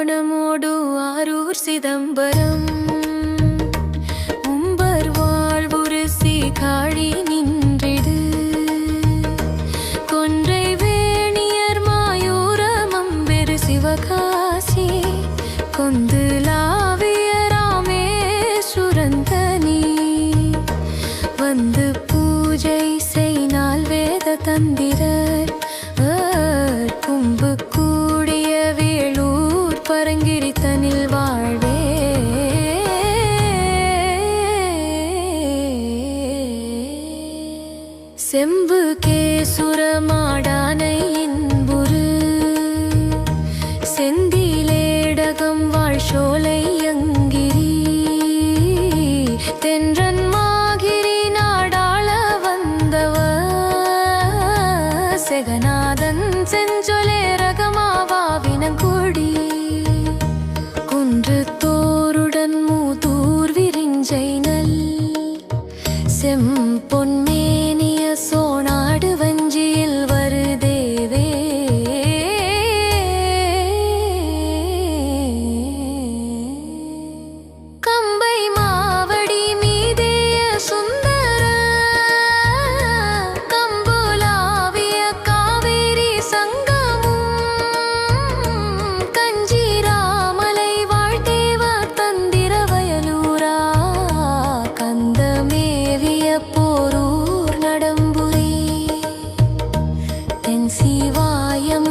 கோணமோடு ஆரூர் சிதம்பரம். உம்பர் வாழ்வுரசி காழி நின்றிடு. கொன்றை வேணியர் மாயூரமம் பெரு சிவகாசி. கொந்து லாவிய ராமேஸ்வரந்தனி. வந்து பூஜை செய்னால் வேத தந்திரர். செம்பு கேசுரமாடானை இன்புரு செந்திலேடகம் வாழ் சோலை அங்கிரி தென்றன் மாகிரி நாடாள வந்தவ. செகநாதன் செஞ்சொலே ரகமாவாவினங்குடி குன்று தோ ఉపాయం